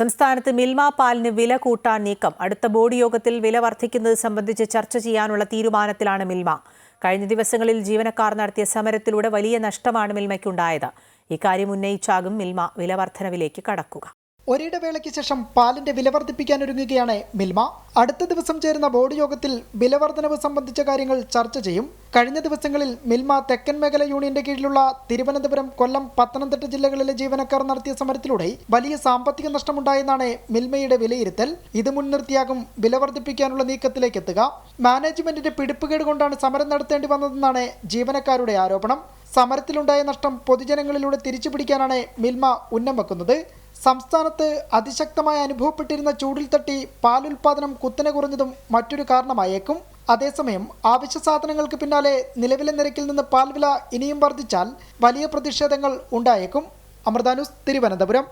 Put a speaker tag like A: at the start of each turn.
A: സംസ്ഥാനത്ത് മിൽമ പാലിന് വില കൂട്ടാൻ നീക്കം. അടുത്ത ബോർഡ് യോഗത്തിൽ വില വർദ്ധിക്കുന്നത് സംബന്ധിച്ച് ചർച്ച ചെയ്യാനുള്ള തീരുമാനത്തിലാണ് മിൽമ. കഴിഞ്ഞ ദിവസങ്ങളിൽ ജീവനക്കാർ നടത്തിയ സമരത്തിലൂടെ വലിയ നഷ്ടമാണ് മിൽമയ്ക്കുണ്ടായത്. ഇക്കാര്യം ഉന്നയിച്ചാകും മിൽമ വില വർധനവിലേക്ക് കടക്കുക.
B: ഒരിടവേളയ്ക്ക് ശേഷം പാലിന്റെ വില വർദ്ധിപ്പിക്കാനൊരുങ്ങുകയാണ് മിൽമ. അടുത്ത ദിവസം ചേരുന്ന ബോർഡ് യോഗത്തിൽ വില വർധനവ് സംബന്ധിച്ച കാര്യങ്ങൾ ചർച്ച ചെയ്യും. കഴിഞ്ഞ ദിവസങ്ങളിൽ മിൽമ തെക്കൻ മേഖല യൂണിയന്റെ കീഴിലുള്ള തിരുവനന്തപുരം കൊല്ലം പത്തനംതിട്ട ജില്ലകളിലെ ജീവനക്കാർ നടത്തിയ സമരത്തിലൂടെ വലിയ സാമ്പത്തിക നഷ്ടമുണ്ടായെന്നാണ് മിൽമയുടെ വിലയിരുത്തൽ. ഇത് മുൻനിർത്തിയാകും വില വർദ്ധിപ്പിക്കാനുള്ള നീക്കത്തിലേക്ക് എത്തുക. മാനേജ്മെന്റിന്റെ പിടിപ്പുകേട് കൊണ്ടാണ് സമരം നടത്തേണ്ടി വന്നതെന്നാണ് ജീവനക്കാരുടെ ആരോപണം. സമരത്തിലുണ്ടായ നഷ്ടം പൊതുജനങ്ങളിലൂടെ തിരിച്ചുപിടിക്കാനാണ് മിൽമ ഉന്നം വെക്കുന്നത്. സംസ്ഥാനത്ത് അതിശക്തമായി അനുഭവപ്പെട്ടിരുന്ന ചൂടിൽ തട്ടി പാലുൽപാദനം കുത്തനെ കുറഞ്ഞതും മറ്റൊരു കാരണമായേക്കും. അതേസമയം ആവശ്യ സാധനങ്ങൾക്ക് പിന്നാലെ നിലവിലെ നിരക്കിൽ നിന്ന് പാൽ വില ഇനിയും വർദ്ധിച്ചാൽ വലിയ പ്രതിഷേധങ്ങൾ ഉണ്ടായേക്കും. അമൃതാനുസ് തിരുവനന്തപുരം.